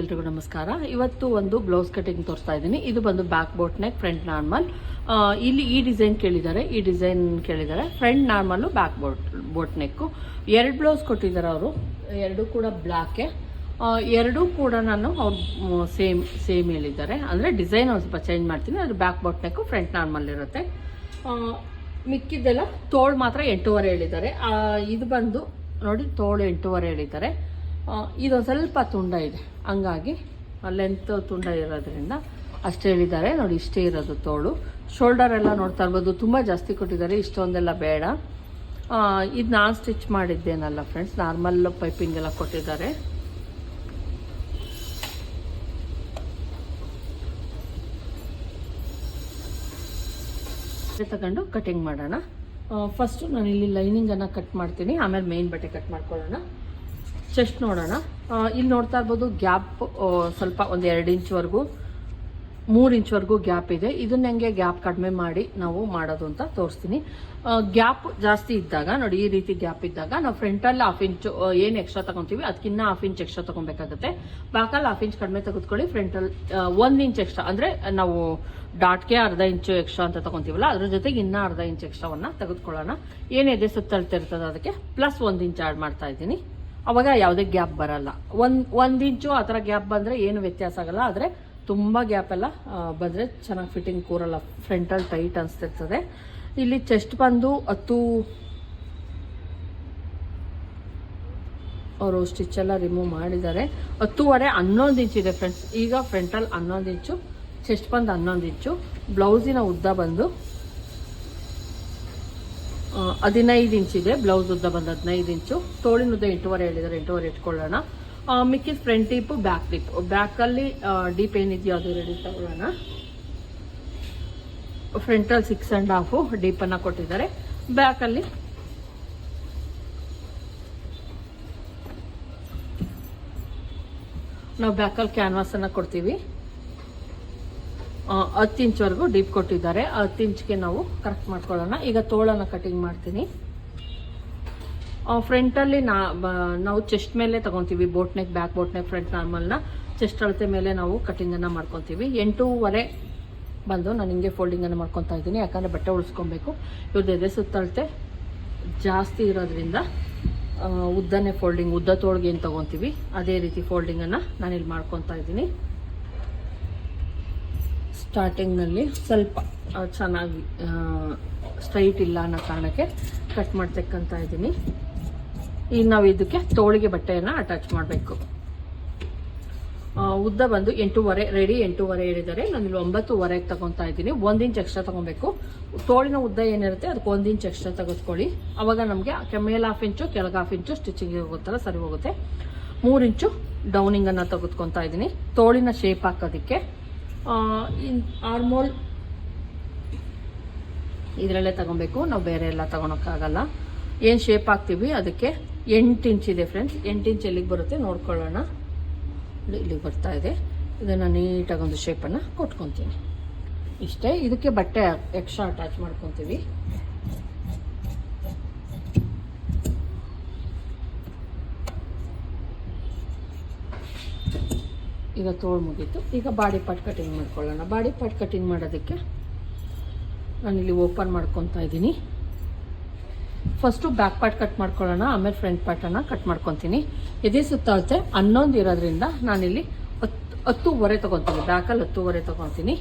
ಎಲ್ರಿಗೂ ನಮಸ್ಕಾರ. ಇವತ್ತು ಒಂದು ಬ್ಲೌಸ್ ಕಟಿಂಗ್ ತೋರಿಸ್ತಾ ಇದ್ದೀನಿ. ಇದು ಬಂದು back boat neck front normal ಇಲ್ಲಿ ಈ ಡಿಸೈನ್ ಕೇಳಿದ್ದಾರೆ. ಈ ಡಿಸೈನ್ ಕೇಳಿದ್ದಾರೆ. Front normal back boat boat neck ಎರಡು ಬ್ಲೌಸ್ ಕೊಟ್ಟಿದ್ದಾರೆ ಅವರು. ಎರಡು ಕೂಡ ಬ್ಲ್ಯಾಕೆ ಎರಡೂ ಕೂಡ ನಾನು ಅವ್ರು ಸೇಮ್ ಸೇಮ್ ಹೇಳಿದ್ದಾರೆ. ಅಂದರೆ ಡಿಸೈನ್ ಒಂದು ಸ್ವಲ್ಪ ಚೇಂಜ್ ಮಾಡ್ತೀನಿ. ಅದು back boat neck front normal ಇರುತ್ತೆ. ಮಿಕ್ಕಿದ್ದೆಲ್ಲ ತೋಳು ಮಾತ್ರ ಎಂಟೂವರೆ ಹೇಳಿದ್ದಾರೆ. ಇದು ಬಂದು ನೋಡಿ, ತೋಳು ಎಂಟೂವರೆ ಹೇಳಿದ್ದಾರೆ. ಇದೊಂದು ಸ್ವಲ್ಪ ತುಂಡ ಇದೆ. ಹಂಗಾಗಿ ಲೆಂತ್ ತುಂಡ ಇರೋದ್ರಿಂದ ಅಷ್ಟೇ ಹೇಳಿದ್ದಾರೆ. ನೋಡಿ, ಇಷ್ಟೇ ಇರೋದು ತೋಳು. ಶೋಲ್ಡರ್ ಎಲ್ಲ ನೋಡ್ತಾ ಇರ್ಬೋದು. ತುಂಬ ಜಾಸ್ತಿ ಕೊಟ್ಟಿದ್ದಾರೆ. ಇಷ್ಟೊಂದೆಲ್ಲ ಬೇಡ. ಇದು ನಾನು ಸ್ಟಿಚ್ ಮಾಡಿದ್ದೇನಲ್ಲ ಫ್ರೆಂಡ್ಸ್ ನಾರ್ಮಲ್ ಪೈಪಿಂಗ್ ಎಲ್ಲ ಕೊಟ್ಟಿದ್ದಾರೆ. ತಗೊಂಡು ಕಟಿಂಗ್ ಮಾಡೋಣ. ಫಸ್ಟು ನಾನು ಇಲ್ಲಿ ಲೈನಿಂಗನ್ನು ಕಟ್ ಮಾಡ್ತೀನಿ. ಆಮೇಲೆ ಮೇನ್ ಬಟ್ಟೆ ಕಟ್ ಮಾಡ್ಕೊಳ್ಳೋಣ. ಚೆಸ್ಟ್ ನೋಡೋಣ. ಇಲ್ಲಿ ನೋಡ್ತಾ ಇರ್ಬೋದು ಗ್ಯಾಪ್ ಸ್ವಲ್ಪ ಒಂದು ಎರಡು ಇಂಚ್ವರೆಗೂ ಮೂರು ಇಂಚ್ವರೆಗೂ ಗ್ಯಾಪ್ ಇದೆ. ಇದನ್ನ ಹೆಂಗೆ ಗ್ಯಾಪ್ ಕಡಿಮೆ ಮಾಡಿ ನಾವು ಮಾಡೋದು ಅಂತ ತೋರಿಸ್ತೀನಿ. ಗ್ಯಾಪ್ ಜಾಸ್ತಿ ಇದ್ದಾಗ, ನೋಡಿ, ಈ ರೀತಿ ಗ್ಯಾಪ್ ಇದ್ದಾಗ ನಾವು ಫ್ರಂಟಲ್ಲಿ ಹಾಫ್ ಇಂಚು ಏನು ಎಕ್ಸ್ಟ್ರಾ ತಗೊತೀವಿ, ಅದಕ್ಕಿನ್ನ ಹಾಫ್ ಇಂಚ್ ಎಕ್ಸ್ಟ್ರಾ ತಗೊಬೇಕಾಗುತ್ತೆ. ಬ್ಯಾಕಲ್ಲಿ ಹಾಫ್ ಇಂಚ್ ಕಡಿಮೆ ತೆಗೆದುಕೊಳ್ಳಿ, ಫ್ರಂಟಲ್ಲಿ ಒಂದು ಇಂಚ್ ಎಕ್ಸ್ಟ್ರಾ ಅಂದರೆ ನಾವು ಡಾಟ್ಗೆ ಅರ್ಧ ಇಂಚು ಎಕ್ಸ್ಟ್ರಾ ಅಂತ ತಗೊತೀವಲ್ಲ, ಅದ್ರ ಜೊತೆಗೆ ಇನ್ನೂ ಅರ್ಧ ಇಂಚ್ ಎಕ್ಸ್ಟ್ರಾವನ್ನು ತೆಗೆದುಕೊಳ್ಳೋಣ. ಏನಿದೆ ಸುತ್ತಳ್ತಿರ್ತದೆ ಅದಕ್ಕೆ ಪ್ಲಸ್ ಒಂದು ಇಂಚ್ ಆ್ಯಡ್ ಮಾಡ್ತಾ ಇದ್ದೀನಿ. ಅವಾಗ ಯಾವುದೇ ಗ್ಯಾಪ್ ಬರಲ್ಲ. ಒಂದು ಒಂದು ಇಂಚು ಆ ಥರ ಗ್ಯಾಪ್ ಬಂದರೆ ಏನು ವ್ಯತ್ಯಾಸ ಆಗಲ್ಲ. ಆದರೆ ತುಂಬ ಗ್ಯಾಪ್ ಎಲ್ಲ ಬಂದರೆ ಚೆನ್ನಾಗಿ ಫಿಟ್ಟಿಂಗ್ ಕೂರಲ್ಲ. ಫ್ರಂಟಲ್ಲಿ ಟೈಟ್ ಅನಿಸ್ತಿರ್ತದೆ. ಇಲ್ಲಿ ಚೆಸ್ಟ್ ಬಂದು ಹತ್ತು ಅವರು ಸ್ಟಿಚ್ ಎಲ್ಲ ರಿಮೂವ್ ಮಾಡಿದ್ದಾರೆ. ಹತ್ತುವರೆ ಹನ್ನೊಂದು ಇಂಚ್ ಇದೆ ಫ್ರೆಂಡ್ಸ್ ಈಗ ಫ್ರಂಟಲ್ಲಿ ಹನ್ನೊಂದು ಇಂಚು ಚೆಸ್ಟ್ ಬಂದು ಹನ್ನೊಂದು ಇಂಚು ಬ್ಲೌಸಿನ ಉದ್ದ ಬಂದು ಹದಿನೈದು ಇಂಚ್ ಇದೆ ಬ್ಲೌಸ್ ಉದ್ದ ಬಂದು ಹದಿನೈದು ಇಂಚು. ತೋಳಿನ ಉದ್ದ ಎಂಟೂವರೆ ಹೇಳಿದ್ದಾರೆ ಎಂಟೂವರೆ ಇಟ್ಕೊಳ್ಳೋಣ. ಮಿಕ್ಕಿದ ಫ್ರಂಟ್ ಟೀಪು ಬ್ಯಾಕ್ ಟೀಪ್ ಬ್ಯಾಕಲ್ಲಿ ಡೀಪ್ ಏನಿದೆಯೋ ಅದು ರೆಡಿ ತಗೊಳ್ಳೋಣ. ಫ್ರಂಟಲ್ಲಿ ಸಿಕ್ಸ್ ಆ್ಯಂಡ್ ಹಾಫು ಡೀಪನ್ನು ಕೊಟ್ಟಿದ್ದಾರೆ. ಬ್ಯಾಕಲ್ಲಿ ನಾವು ಬ್ಯಾಕಲ್ಲಿ ಕ್ಯಾನ್ವಾಸನ್ನು ಕೊಡ್ತೀವಿ. ಹತ್ತು ಇಂಚ್ವರೆಗೂ ಡೀಪ್ ಕೊಟ್ಟಿದ್ದಾರೆ. ಹತ್ತು ಇಂಚ್ಗೆ ನಾವು ಕರೆಕ್ಟ್ ಮಾಡ್ಕೊಳ್ಳೋಣ. ಈಗ ತೋಳನ ಕಟಿಂಗ್ ಮಾಡ್ತೀನಿ. ಫ್ರಂಟಲ್ಲಿ ನಾ ನಾವು ಚೆಸ್ಟ್ ಮೇಲೆ ತಗೊತೀವಿ. Boat neck back boat neck front ನಾರ್ಮಲ್ನ chest ಅಳತೆ ಮೇಲೆ ನಾವು ಕಟಿಂಗನ್ನು ಮಾಡ್ಕೊತೀವಿ. ಎಂಟೂವರೆ ಬಂದು ನಾನು ಹಿಂಗೆ ಫೋಲ್ಡಿಂಗನ್ನು ಮಾಡ್ಕೊತಾ ಇದ್ದೀನಿ. ಯಾಕಂದರೆ ಬಟ್ಟೆ ಉಳಿಸ್ಕೊಬೇಕು. ಇವ್ರದ್ದು ಎದೆ ಸುತ್ತಳತೆ ಜಾಸ್ತಿ ಇರೋದ್ರಿಂದ ಉದ್ದನೇ ಫೋಲ್ಡಿಂಗ್ ಉದ್ದ ತೋಳ್ಗೆ ಏನು ತೊಗೊತೀವಿ, ಅದೇ ರೀತಿ ಫೋಲ್ಡಿಂಗನ್ನು ನಾನಿಲ್ಲಿ ಮಾಡ್ಕೊತಾ ಇದ್ದೀನಿ. ಸ್ಟಾರ್ಟಿಂಗ್ನಲ್ಲಿ ಸ್ವಲ್ಪ ಚೆನ್ನಾಗಿ ಸ್ಟ್ರೈಟ್ ಇಲ್ಲ ಅನ್ನೋ ಕಾರಣಕ್ಕೆ ಕಟ್ ಮಾಡ್ತಕ್ಕಂತ ಇದ್ದೀನಿ. ಈಗ ನಾವು ಇದಕ್ಕೆ ತೋಳಿಗೆ ಬಟ್ಟೆಯನ್ನು ಅಟ್ಯಾಚ್ ಮಾಡಬೇಕು. ಉದ್ದ ಬಂದು ಎಂಟೂವರೆ ರೆಡಿ ಎಂಟೂವರೆ ಹೇಳಿದ್ದಾರೆ. ನಾನು ಇಲ್ಲಿ ಒಂಬತ್ತುವರೆಗೆ ತಗೊತಾ ಇದ್ದೀನಿ. ಒಂದು ಇಂಚ್ ಎಕ್ಸ್ಟ್ರಾ ತಗೊಬೇಕು. ತೋಳಿನ ಉದ್ದ ಏನಿರುತ್ತೆ, ಅದಕ್ಕೆ ಒಂದು ಇಂಚ್ ಎಕ್ಸ್ಟ್ರಾ ತೆಗೆದುಕೊಳ್ಳಿ. ಅವಾಗ ನಮಗೆ ಮೇಲೆ ಹಾಫ್ ಇಂಚು ಕೆಳಗೆ ಹಾಫ್ ಇಂಚು ಸ್ಟಿಚಿಂಗ್ ಹೋಗುತ್ತಲ್ಲ ಸರಿ ಹೋಗುತ್ತೆ. ಮೂರು ಇಂಚು ಡೌನಿಂಗನ್ನು ತೆಗೆದುಕೊತಾ ಇದ್ದೀನಿ. ತೋಳಿನ ಶೇಪ್ ಹಾಕೋದಕ್ಕೆ. ಆರ್ಮೋಲ್. ಇದರಲ್ಲೇ ತಗೊಬೇಕು. ನಾವು ಬೇರೆ ಎಲ್ಲ ತಗೊಳಕ್ಕಾಗಲ್ಲ. ಏನು ಶೇಪ್ ಹಾಕ್ತೀವಿ? ಅದಕ್ಕೆ ಎಂಟು ಇಂಚ್ ಇದೆ ಫ್ರೆಂಡ್ಸ್ ಎಂಟು ಇಂಚ್ ಎಲ್ಲಿಗೆ ಬರುತ್ತೆ ನೋಡ್ಕೊಳ್ಳೋಣ. ಇಲ್ಲಿ, ಇಲ್ಲಿಗೆ ಬರ್ತಾ ಇದೆ. ಇದನ್ನು ನೀಟಾಗಿ ಒಂದು ಶೇಪನ್ನು ಕೊಟ್ಕೊತೀನಿ. ಇಷ್ಟೇ. ಇದಕ್ಕೆ ಬಟ್ಟೆ ಎಕ್ಸ್ಟ್ರಾ ಅಟ್ಯಾಚ್ ಮಾಡ್ಕೊತೀವಿ. ಈಗ ತೋಳು ಮುಗೀತು. ಈಗ ಬಾಡಿ ಪಾರ್ಟ್ ಕಟಿಂಗ್ ಮಾಡ್ಕೊಳ್ಳೋಣ. ಬಾಡಿ ಪಾರ್ಟ್ ಕಟಿಂಗ್ ಮಾಡೋದಕ್ಕೆ ನಾನಿಲ್ಲಿ ಓಪನ್ ಮಾಡ್ಕೊತಾ ಇದ್ದೀನಿ. ಫಸ್ಟು ಬ್ಯಾಕ್ ಪಾರ್ಟ್ ಕಟ್ ಮಾಡ್ಕೊಳ್ಳೋಣ, ಆಮೇಲೆ ಫ್ರಂಟ್ ಪಾರ್ಟನ್ನು ಕಟ್ ಮಾಡ್ಕೊತೀನಿ. ಇದೇ ಸುತ್ತಳತೆ, ಹನ್ನೊಂದು ಇರೋದ್ರಿಂದ ನಾನಿಲ್ಲಿ ಹತ್ತು ಹತ್ತೂವರೆ ತೊಗೊತೀನಿ. ಬ್ಯಾಕಲ್ಲಿ ಹತ್ತೂವರೆ ತೊಗೊತೀನಿ.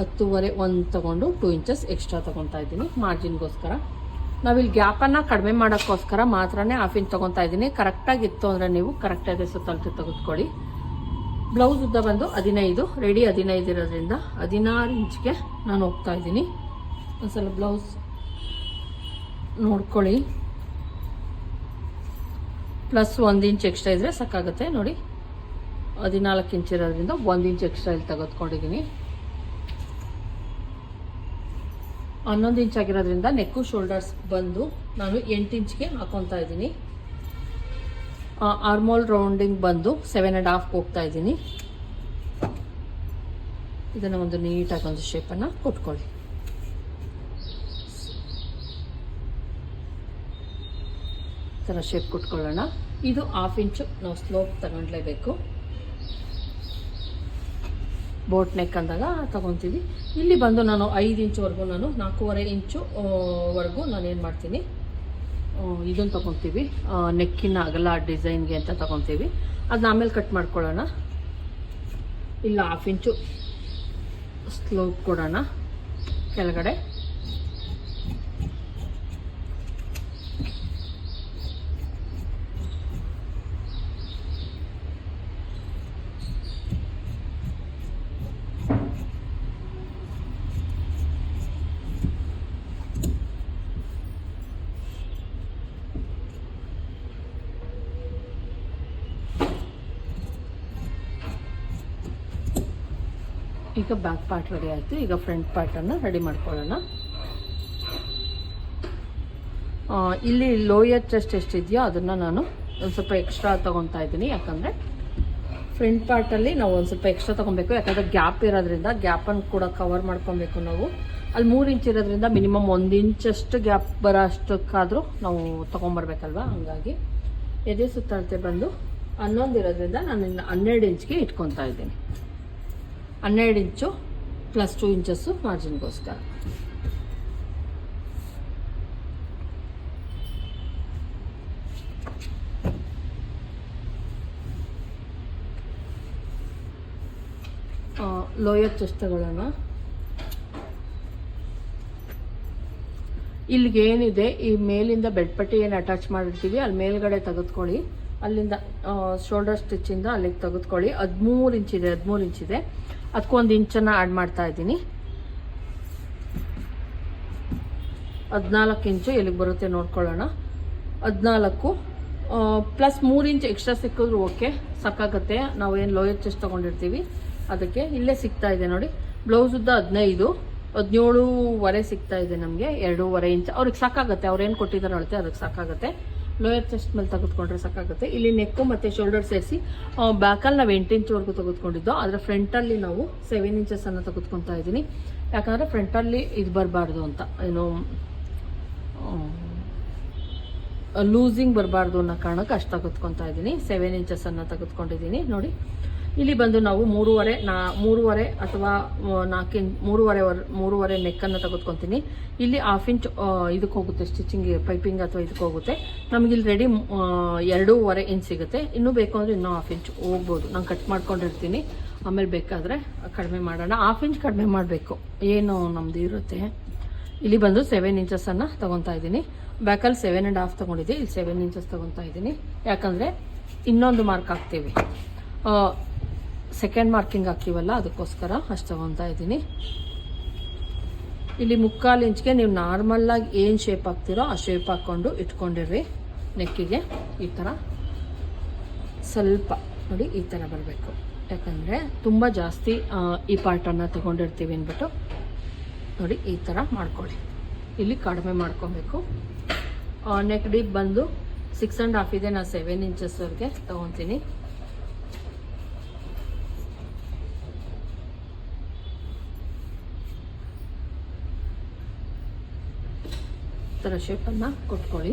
ಹತ್ತೂವರೆ ಒಂದು ತಗೊಂಡು ಟೂ ಇಂಚಸ್ ಎಕ್ಸ್ಟ್ರಾ ತೊಗೊತಾ ಇದ್ದೀನಿ. ಮಾರ್ಜಿನ್ಗೋಸ್ಕರ. ನಾವಿಲ್ಲಿ ಗ್ಯಾಪನ್ನು ಕಡಿಮೆ ಮಾಡೋಕ್ಕೋಸ್ಕರ ಮಾತ್ರನೇ ಹಾಫ್ ಇಂಚ್ ತೊಗೊತಾ ಇದ್ದೀನಿ. ಕರೆಕ್ಟಾಗಿ ಇತ್ತು ಅಂದರೆ ನೀವು ಕರೆಕ್ಟಾಗಿ ಸುತ್ತಳತೆ ತೆಗೆದುಕೊಳ್ಳಿ. ಬ್ಲೌಸ್ ಉದ್ದ ಬಂದು ಹದಿನೈದು ರೆಡಿ ಹದಿನೈದು ಇರೋದ್ರಿಂದ ಹದಿನಾರು ಇಂಚ್ಗೆ ನಾನು ಹೋಗ್ತಾ ಇದ್ದೀನಿ. ಒಂದ್ಸಲ ಬ್ಲೌಸ್ ನೋಡ್ಕೊಳ್ಳಿ. ಪ್ಲಸ್ ಒಂದು ಇಂಚ್ ಎಕ್ಸ್ಟ್ರಾ ಇದ್ದರೆ ಸಾಕಾಗುತ್ತೆ. ನೋಡಿ, ಹದಿನಾಲ್ಕು ಇಂಚ್ ಇರೋದ್ರಿಂದ ಒಂದು ಇಂಚ್ ಎಕ್ಸ್ಟ್ರಾ ಇಲ್ಲಿ ತೆಗೆದುಕೊಂಡಿದ್ದೀನಿ. ಹನ್ನೊಂದು ಇಂಚ್ ಆಗಿರೋದ್ರಿಂದ ನೆಕ್ಕು ಶೋಲ್ಡರ್ಸ್ ಬಂದು ನಾನು ಎಂಟು ಇಂಚ್ಗೆ ಹಾಕೊತಾ ಇದ್ದೀನಿ. ಆರ್ಮೋಲ್ ರೌಂಡಿಂಗ್ ಬಂದು ಸೆವೆನ್ ಆ್ಯಂಡ್ ಹಾಫ್ ಹೋಗ್ತಾ ಇದ್ದೀನಿ. ಇದನ್ನು ಒಂದು ನೀಟಾಗಿ ಒಂದು ಶೇಪನ್ನು ಕೊಟ್ಕೊಳ್ಳಿ. ಥರ ಶೇಪ್ ಕೊಟ್ಕೊಳ್ಳೋಣ. ಇದು ಹಾಫ್ ಇಂಚು ನಾವು ಸ್ಲೋಪ್ ತಗೊಳ್ಲೇಬೇಕು ಬೋಟ್ ನೆಕ್ ಅಂದಾಗ ತಗೊತೀವಿ. ಇಲ್ಲಿ ಬಂದು ನಾನು ಐದು ಇಂಚುವರೆಗೂ ನಾನು ನಾಲ್ಕೂವರೆ ಇಂಚು ವರೆಗೂ ನಾನು ಏನು ಮಾಡ್ತೀನಿ ಇದನ್ನು ತೊಗೊತೀವಿ. ನೆಕ್ಕಿನ ಅಗಲ ಡಿಸೈನ್ಗೆ ಅಂತ ತೊಗೊತೀವಿ. ಅದನ್ನ ಆಮೇಲೆ ಕಟ್ ಮಾಡ್ಕೊಳ್ಳೋಣ. ಇಲ್ಲ ಹಾಫ್ ಇಂಚು ಸ್ಲೋಪ್ ಕೊಡೋಣ. ಕೆಳಗಡೆ. ಈಗ ಬ್ಯಾಕ್ ಪಾರ್ಟ್ ರೆಡಿ ಆಯಿತು. ಈಗ ಫ್ರಂಟ್ ಪಾರ್ಟನ್ನು ರೆಡಿ ಮಾಡ್ಕೊಳ್ಳೋಣ. ಇಲ್ಲಿ ಲೋಯರ್ ಚೆಸ್ಟ್ ಎಷ್ಟಿದೆಯೋ ಅದನ್ನು ನಾನು ಒಂದು ಸ್ವಲ್ಪ ಎಕ್ಸ್ಟ್ರಾ ತೊಗೊತಾ ಇದ್ದೀನಿ. ಯಾಕಂದರೆ ಫ್ರಂಟ್ ಪಾರ್ಟಲ್ಲಿ ನಾವು ಒಂದು ಸ್ವಲ್ಪ ಎಕ್ಸ್ಟ್ರಾ ತೊಗೊಬೇಕು. ಯಾಕಂದರೆ ಗ್ಯಾಪ್ ಇರೋದ್ರಿಂದ ಗ್ಯಾಪನ್ನು ಕೂಡ ಕವರ್ ಮಾಡ್ಕೊಬೇಕು ನಾವು. ಅಲ್ಲಿ ಮೂರು ಇಂಚ್ ಇರೋದ್ರಿಂದ ಮಿನಿಮಮ್ ಒಂದು ಇಂಚಷ್ಟು ಗ್ಯಾಪ್ ಬರೋ ಅಷ್ಟಕ್ಕಾದರೂ ನಾವು ತೊಗೊಂಬರ್ಬೇಕಲ್ವಾ? ಹಂಗಾಗಿ ಎದೆ ಸುತ್ತಳತೆ ಬಂದು. ಹನ್ನೊಂದು ಇರೋದ್ರಿಂದ ನಾನು ಹನ್ನೆರಡು ಇಂಚ್ಗೆ ಇಟ್ಕೊತಾ ಇದ್ದೀನಿ. ಹನ್ನೆರಡು ಇಂಚು ಪ್ಲಸ್ ಟೂ ಇಂಚಸ್ಸು ಮಾರ್ಜಿನ್ಗೋಸ್ಕರ ಲೋಯರ್ ಚೆಸ್ಟ್ ತಗೊಳ್ಳೋಣ ಇಲ್ಲಿಗೆ ಏನಿದೆ, ಈ ಮೇಲಿಂದ ಬೆಡ್ ಪಟ್ಟಿ ಏನು ಅಟ್ಯಾಚ್ ಮಾಡಿರ್ತೀವಿ ಅಲ್ಲಿ ಮೇಲ್ಗಡೆ ತೆಗೆದುಕೊಳ್ಳಿ. ಅಲ್ಲಿಂದ ಶೋಲ್ಡರ್ ಸ್ಟಿಚ್ಚಿಂದ ಅಲ್ಲಿಗೆ ತೆಗೆದುಕೊಳ್ಳಿ. ಹದಿಮೂರು ಇಂಚಿದೆ ಹದಿಮೂರು ಇಂಚಿದೆ. ಅದಕ್ಕೊಂದು ಇಂಚನ್ನು ಆ್ಯಡ್ ಮಾಡ್ತಾ ಇದ್ದೀನಿ. ಹದಿನಾಲ್ಕು ಇಂಚು ಎಲ್ಲಿಗೆ ಬರುತ್ತೆ ನೋಡ್ಕೊಳ್ಳೋಣ. ಹದಿನಾಲ್ಕು ಪ್ಲಸ್ ಮೂರು ಇಂಚು ಎಕ್ಸ್ಟ್ರಾ ಸಿಕ್ಕಿದ್ರು ಓಕೆ ಸಾಕಾಗತ್ತೆ. ನಾವು ಏನು ಲೋಯರ್ ಚೆಸ್ಟ್ ತೊಗೊಂಡಿರ್ತೀವಿ, ಅದಕ್ಕೆ ಇಲ್ಲೇ ಸಿಗ್ತಾ ಇದೆ ನೋಡಿ. ಬ್ಲೌಸ್ ಉದ್ದ ಹದಿನೈದು, ಹದಿನೇಳುವರೆ ಸಿಗ್ತಾ ಇದೆ ನಮಗೆ, ಎರಡೂವರೆ ಇಂಚು. ಅವ್ರಿಗೆ ಸಾಕಾಗುತ್ತೆ, ಅವ್ರು ಏನು ಕೊಟ್ಟಿದ್ದಾರೆ ಅಳತೆ ಅದಕ್ಕೆ ಸಾಕಾಗುತ್ತೆ. ಲೋಯರ್ ಚೆಸ್ಟ್ ಮೇಲೆ ತೆಗೆದುಕೊಂಡ್ರೆ ಸಾಕಾಗುತ್ತೆ. ಇಲ್ಲಿ ನೆಕ್ಕು ಮತ್ತು ಶೋಲ್ಡರ್ ಸೇರಿಸಿ ಬ್ಯಾಕಲ್ಲಿ ನಾವು ಎಂಟು ಇಂಚ್ವರೆಗೂ ತೆಗೆದುಕೊಂಡಿದ್ದು, ಆದರೆ ಫ್ರಂಟಲ್ಲಿ ನಾವು ಸೆವೆನ್ ಇಂಚಸನ್ನು ತೆಗೆದುಕೊತಾ ಇದ್ದೀನಿ. ಯಾಕಂದರೆ ಫ್ರಂಟಲ್ಲಿ ಇದು ಬರಬಾರ್ದು ಅಂತ. ಏನು ಲೂಸಿಂಗ್ ಬರಬಾರ್ದು ಅನ್ನೋ ಕಾರಣಕ್ಕೆ ಅಷ್ಟು ತೆಗೆದುಕೊತಾ ಇದ್ದೀನಿ. ಸೆವೆನ್ ಇಂಚಸನ್ನು ತೆಗೆದುಕೊಂಡಿದ್ದೀನಿ. ನೋಡಿ ಇಲ್ಲಿ ಬಂದು ನಾವು ಮೂರುವರೆ, ನಾ ಮೂರುವರೆ ಅಥವಾ ನಾಲ್ಕು ಮೂರುವರೆ ವರ್, ಮೂರುವರೆ ನೆಕ್ಕನ್ನು ತೆಗೆದುಕೊತೀನಿ ಇಲ್ಲಿ ಹಾಫ್ ಇಂಚ್ ಇದಕ್ಕೆ ಹೋಗುತ್ತೆ ಸ್ಟಿಚಿಂಗ್ ಪೈಪಿಂಗ್ ಅಥವಾ ಇದಕ್ಕೆ ಹೋಗುತ್ತೆ. ನಮಗೆ ಇಲ್ಲಿ ರೆಡಿ ಎರಡೂವರೆ ಇಂಚ್ ಸಿಗುತ್ತೆ. ಇನ್ನೂ ಬೇಕು ಅಂದರೆ ಇನ್ನೂ ಹಾಫ್ ಇಂಚ್ ಹೋಗ್ಬೋದು. ನಾನು ಕಟ್ ಮಾಡ್ಕೊಂಡಿರ್ತೀನಿ. ಆಮೇಲೆ ಬೇಕಾದರೆ ಕಡಿಮೆ ಮಾಡೋಣ. ಹಾಫ್ ಇಂಚ್ ಕಡಿಮೆ ಮಾಡಬೇಕು. ಏನು ನಮ್ಮದು ಇರುತ್ತೆ. ಇಲ್ಲಿ ಬಂದು ಸೆವೆನ್ ಇಂಚಸನ್ನು ತೊಗೊತಾ ಇದ್ದೀನಿ. ಬ್ಯಾಕಲ್ಲಿ ಸೆವೆನ್ ಆ್ಯಂಡ್ ಹಾಫ್ ತೊಗೊಂಡಿದ್ದೆ. ಇಲ್ಲಿ ಸೆವೆನ್ ಇಂಚಸ್ ತೊಗೊತಾ ಇದ್ದೀನಿ. ಯಾಕಂದರೆ ಇನ್ನೊಂದು ಮಾರ್ಕ್ ಹಾಕ್ತೀವಿ. ಸೆಕೆಂಡ್ ಮಾರ್ಕಿಂಗ್ ಹಾಕಿವಲ್ಲ, ಅದಕ್ಕೋಸ್ಕರ ಅಷ್ಟು ತೊಗೊತಾ ಇದ್ದೀನಿ. ಇಲ್ಲಿ ಮುಕ್ಕಾಲು ಇಂಚ್ಗೆ ನೀವು ನಾರ್ಮಲ್ಲಾಗಿ ಏನು ಶೇಪ್ ಹಾಕ್ತಿರೋ ಆ ಶೇಪ್ ಹಾಕ್ಕೊಂಡು ಇಟ್ಕೊಂಡಿರ್ರಿ ನೆಕ್ಕಿಗೆ ಈ ಥರ ಸ್ವಲ್ಪ ನೋಡಿ ಈ ಥರ ಬರಬೇಕು. ಯಾಕಂದರೆ ತುಂಬ ಜಾಸ್ತಿ ಈ ಪಾರ್ಟನ್ನು ತೊಗೊಂಡಿರ್ತೀವಿ ಅಂದ್ಬಿಟ್ಟು. ನೋಡಿ ಈ ಥರ ಮಾಡ್ಕೊಳ್ಳಿ. ಇಲ್ಲಿ ಕಡಿಮೆ ಮಾಡ್ಕೊಬೇಕು. ನೆಕ್ ಡೀಪ್ ಬಂದು ಸಿಕ್ಸ್ ಆ್ಯಂಡ್ ಹಾಫ್ ಇದೆ, ನಾನು ಸೆವೆನ್ ಇಂಚಸ್ವರೆಗೆ ತೊಗೊತೀನಿ. ಥರ ಶೇಪನ್ನು ಕೊಟ್ಕೊಳ್ಳಿ.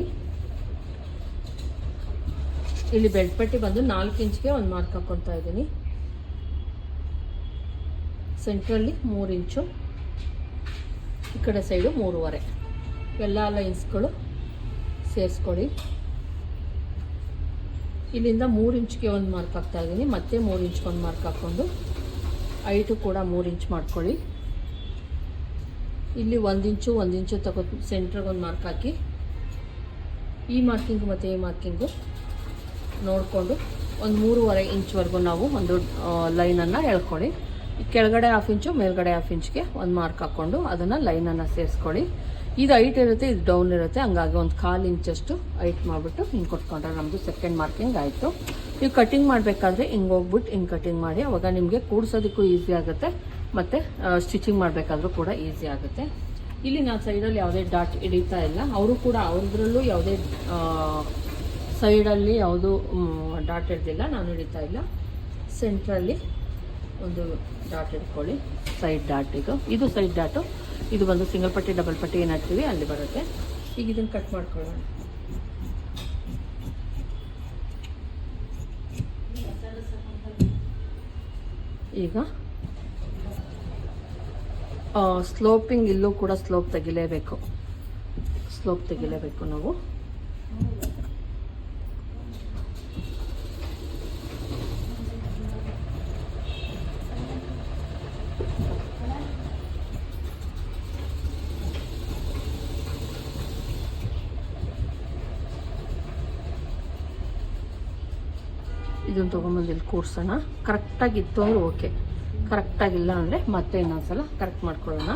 ಇಲ್ಲಿ ಬೆಳ್ಪಟ್ಟಿ ಬಂದು ನಾಲ್ಕು ಇಂಚ್ಗೆ ಒಂದು ಮಾರ್ಕ್ ಹಾಕ್ಕೊತಾ ಇದ್ದೀನಿ. ಸೆಂಟ್ರಲ್ಲಿ ಮೂರು ಇಂಚು ಈ ಕಡೆ ಸೈಡು ಮೂರುವರೆ. ಎಲ್ಲ ಲೈನ್ಸ್ಗಳು ಸೇರಿಸ್ಕೊಳ್ಳಿ. ಇಲ್ಲಿಂದ ಮೂರು ಇಂಚ್ಗೆ ಒಂದು ಮಾರ್ಕ್ ಹಾಕ್ತಾ ಇದ್ದೀನಿ. ಮತ್ತೆ ಮೂರು ಇಂಚ್ಗೆ ಒಂದು ಮಾರ್ಕ್ ಹಾಕ್ಕೊಂಡು ಐಟು ಕೂಡ ಮೂರು ಇಂಚ್ ಮಾಡ್ಕೊಳ್ಳಿ. ಇಲ್ಲಿ ಒಂದು ಇಂಚು ಒಂದು ಇಂಚು ತಗೋ ಸೆಂಟ್ರಿಗೆ ಒಂದು ಮಾರ್ಕ್ ಹಾಕಿ. ಈ ಮಾರ್ಕಿಂಗ್ ಮತ್ತು ಈ ಮಾರ್ಕಿಂಗು ನೋಡಿಕೊಂಡು ಒಂದು ಮೂರುವರೆ ಇಂಚ್ವರೆಗೂ ನಾವು ಒಂದು ಲೈನನ್ನು ಎಳ್ಕೊಳ್ಳಿ. ಕೆಳಗಡೆ ಹಾಫ್ ಇಂಚು, ಮೇಲ್ಗಡೆ ಹಾಫ್ ಇಂಚ್ಗೆ ಒಂದು ಮಾರ್ಕ್ ಹಾಕ್ಕೊಂಡು ಅದನ್ನು ಲೈನನ್ನು ಸೇರಿಸ್ಕೊಳ್ಳಿ. ಇದು ಹೈಟ್ ಇರುತ್ತೆ, ಇದು ಡೌನ್ ಇರುತ್ತೆ. ಹಂಗಾಗಿ ಒಂದು ಕಾಲು ಇಂಚಷ್ಟು ಹೈಟ್ ಮಾಡಿಬಿಟ್ಟು ಹಿಂಗೆ ಕೊಟ್ಕೊಂಡ್ರೆ ನಮ್ಮದು ಸೆಕೆಂಡ್ ಮಾರ್ಕಿಂಗ್ ಆಯಿತು. ನೀವು ಕಟಿಂಗ್ ಮಾಡಬೇಕಾದ್ರೆ ಹಿಂಗೆ ಹೋಗ್ಬಿಟ್ಟು ಹಿಂಗೆ ಕಟಿಂಗ್ ಮಾಡಿ. ಅವಾಗ ನಿಮಗೆ ಕೂಡಿಸೋದಕ್ಕೂ ಈಸಿ ಆಗುತ್ತೆ. ಮತ್ತು ಸ್ಟಿಚಿಂಗ್ ಮಾಡಬೇಕಾದ್ರೂ ಕೂಡ ಈಸಿ ಆಗುತ್ತೆ. ಇಲ್ಲಿ ನಾನು ಸೈಡಲ್ಲಿ ಯಾವುದೇ ಡಾಟ್ ಹಿಡಿತಾ ಇಲ್ಲ. ಅವರು ಕೂಡ ಅವ್ರದ್ರಲ್ಲೂ ಯಾವುದೇ ಸೈಡಲ್ಲಿ ಯಾವುದು ಡಾಟ್ ಹಿಡ್ದಿಲ್ಲ. ನಾನು ಹಿಡಿತಾ ಇಲ್ಲ. ಸೆಂಟ್ರಲ್ಲಿ ಒಂದು ಡಾಟ್ ಹಿಡ್ಕೊಳ್ಳಿ. ಸೈಡ್ ಡಾಟ್ ಇದು ಇದು ಸೈಡ್ ಡಾಟು ಇದು ಬಂದು ಸಿಂಗಲ್ ಪಟ್ಟಿ ಡಬಲ್ ಪಟ್ಟಿ ಏನು ಅಲ್ಲಿ ಬರುತ್ತೆ. ಈಗ ಇದನ್ನು ಕಟ್ ಮಾಡ್ಕೊಳ್ಳೋಣ. ಈಗ ಸ್ಲೋಪಿಂಗ್ ಇಲ್ಲೂ ಕೂಡ ಸ್ಲೋಪ್ ತೆಗಿಲೇಬೇಕು. ಸ್ಲೋಪ್ ತೆಗಿಲೇಬೇಕು ನಾವು. ಇದನ್ನು ತೊಗೊಂಬಂದು ಇಲ್ಲಿ ಕೂರ್ಸೋಣ. ಕರೆಕ್ಟಾಗಿ ಇತ್ತು ಅಂದ್ರೆ ಓಕೆ ಕರೆಕ್ಟಾಗಿಲ್ಲ ಅಂದರೆ ಮತ್ತೆ ಇನ್ನೊಂದ್ಸಲ ಕರೆಕ್ಟ್ ಮಾಡ್ಕೊಳ್ಳೋಣ.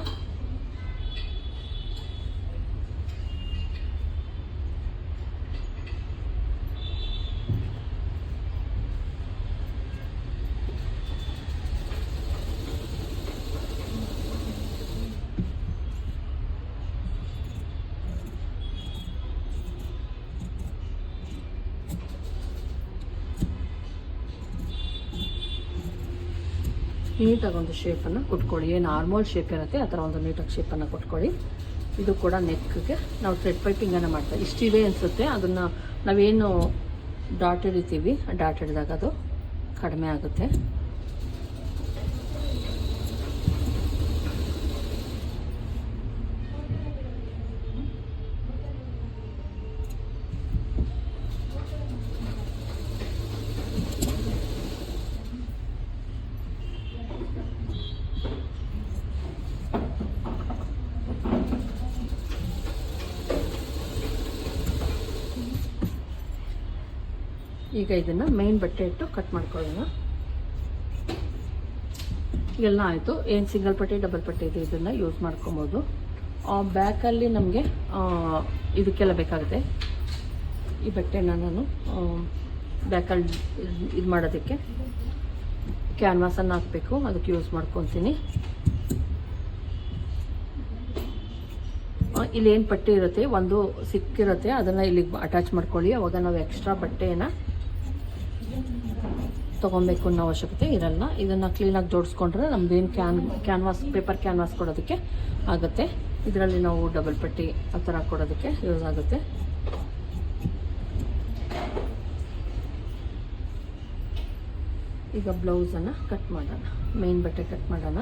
ನೀಟಾಗಿ ಒಂದು ಶೇಪನ್ನು ಕೊಟ್ಕೊಳ್ಳಿ. ಏನು ನಾರ್ಮಲ್ ಶೇಪ್ ಇರುತ್ತೆ, ಆ ಥರ ಒಂದು ನೀಟಾಗಿ ಶೇಪನ್ನು ಕೊಟ್ಕೊಳ್ಳಿ. ಇದು ಕೂಡ ನೆಕ್ಗೆ ನಾವು ಥ್ರೆಡ್ ಪೈಪಿಂಗನ್ನು ಮಾಡ್ತೀವಿ ಇಷ್ಟಿದೆ ಅನಿಸುತ್ತೆ. ಅದನ್ನು ನಾವೇನು ಡಾಟ್ ಹಿಡಿತೀವಿ ಡಾಟ್ ಹಿಡಿದಾಗ ಅದು ಕಡಿಮೆ ಆಗುತ್ತೆ. ಈಗ ಇದನ್ನು ಮೈನ್ ಬಟ್ಟೆ ಇಟ್ಟು ಕಟ್ ಮಾಡ್ಕೊಳ್ಳೋಣ. ಎಲ್ಲ ಆಯಿತು. ಏನು ಸಿಂಗಲ್ ಪಟ್ಟಿ ಡಬಲ್ ಪಟ್ಟಿ ಇದೆ ಇದನ್ನು ಯೂಸ್ ಮಾಡ್ಕೊಬೋದು. ಬ್ಯಾಕಲ್ಲಿ ನಮಗೆ ಇದಕ್ಕೆಲ್ಲ ಬೇಕಾಗುತ್ತೆ. ಈ ಬಟ್ಟೆನ ನಾನು ಬ್ಯಾಕಲ್ಲಿ ಇದು ಮಾಡೋದಕ್ಕೆ ಕ್ಯಾನ್ವಾಸನ್ನು ಹಾಕಬೇಕು. ಅದಕ್ಕೆ ಯೂಸ್ ಮಾಡ್ಕೊತೀನಿ. ಆ, ಇಲ್ಲಿ ಏನು ಪಟ್ಟಿ ಇರುತ್ತೆ ಒಂದು ಸಿಕ್ಕಿರುತ್ತೆ. ಅದನ್ನು ಇಲ್ಲಿಗೆ ಅಟ್ಯಾಚ್ ಮಾಡ್ಕೊಳ್ಳಿ. ಅವಾಗ ನಾವು ಎಕ್ಸ್ಟ್ರಾ ಬಟ್ಟೆಯನ್ನು ತೊಗೊಬೇಕು ಅನ್ನೋ ಅವಶ್ಯಕತೆ ಇರಲ್ಲ. ಇದನ್ನು ಕ್ಲೀನಾಗಿ ಜೋಡಿಸ್ಕೊಂಡ್ರೆ ನಮ್ದೇನು ಕ್ಯಾನ್ ಕ್ಯಾನ್ವಾಸ್ ಪೇಪರ್ ಕ್ಯಾನ್ವಾಸ್ ಕೊಡೋದಕ್ಕೆ ಆಗುತ್ತೆ. ಇದರಲ್ಲಿ ನಾವು ಡಬಲ್ ಪಟ್ಟಿ ಆ ಥರ ಕೊಡೋದಕ್ಕೆ ಯೂಸ್ ಆಗುತ್ತೆ. ಈಗ ಬ್ಲೌಸನ್ನು ಕಟ್ ಮಾಡೋಣ. ಮೇನ್ ಬಟ್ಟೆ ಕಟ್ ಮಾಡೋಣ.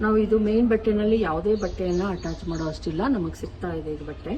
ನಾವು ಇದು ಮೇನ್ ಬಟ್ಟೆನಲ್ಲಿ ಯಾವುದೇ ಬಟ್ಟೆಯನ್ನು ಅಟ್ಯಾಚ್ ಮಾಡೋ ಅಷ್ಟಿಲ್ಲ. ನಮಗೆ ಸಿಗ್ತಾ ಇದೆ ಇದು ಬಟ್ಟೆ.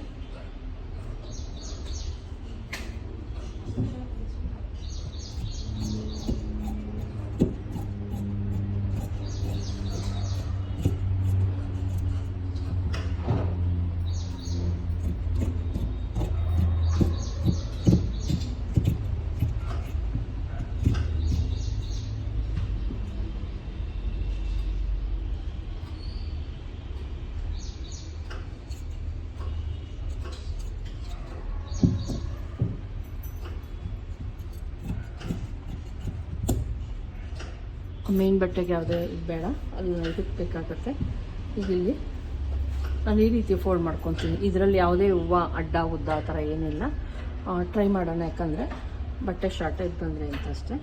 ಮೇನ್ ಬಟ್ಟೆಗೆ ಯಾವುದೇ ಇದು ಬೇಡ. ಅಲ್ಲಿ ಇದಕ್ಕೆ ಬೇಕಾಗುತ್ತೆ. ಇಲ್ಲಿ ನಾನು ಈ ರೀತಿ ಫೋಲ್ಡ್ ಮಾಡ್ಕೊತೀನಿ. ಇದರಲ್ಲಿ ಯಾವುದೇ ಹೂವು, ಅಡ್ಡ, ಉದ್ದ ಆ ಥರ ಏನಿಲ್ಲ. ಟ್ರೈ ಮಾಡೋಣ ಯಾಕಂದರೆ ಬಟ್ಟೆ ಶಾರ್ಟೇಜ್ ಬಂದರೆ ಅಂತ ಅಷ್ಟೇ.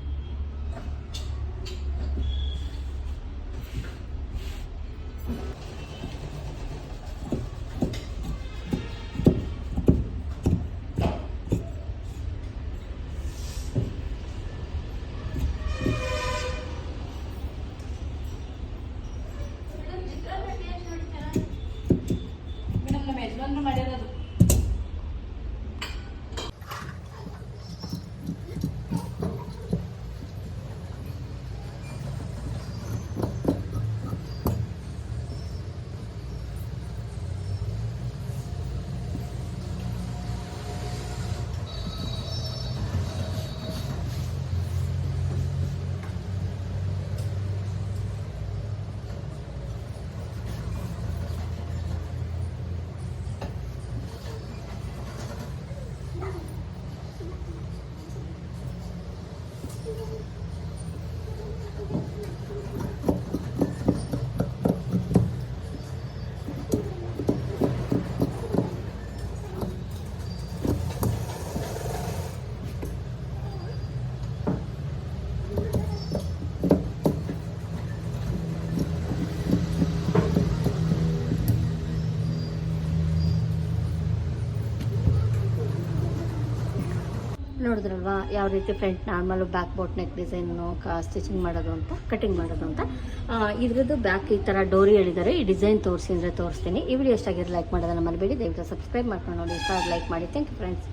ನೋಡಿದ್ರಲ್ವಾ? ಯಾವ ರೀತಿ front normal back boat neck design stitching ಮಾಡೋದು ಅಂತ, ಕಟಿಂಗ್ ಮಾಡೋದು ಅಂತ. ಇದ್ರದ್ದು ಬ್ಯಾಕ್ ಈ ಥರ ಡೋರಿ ಹೇಳಿದ್ದಾರೆ. ಈ ಡಿಸೈನ್ ತೋರಿಸಿ ಅಂದರೆ ತೋರಿಸ್ತೀನಿ. ಈ ವಿಡಿಯೋ ಎಷ್ಟಾಗಿರೋ ಲೈಕ್ ಮಾಡೋದನ್ನ ಮರಿಬೇಡಿ. ದಯವಿಟ್ಟು ಸಬ್ಸ್ಕ್ರೈಬ್ ಮಾಡ್ಕೊಂಡು ನೋಡಿ. ಇಷ್ಟ ಲೈಕ್ ಮಾಡಿ. Thank you friends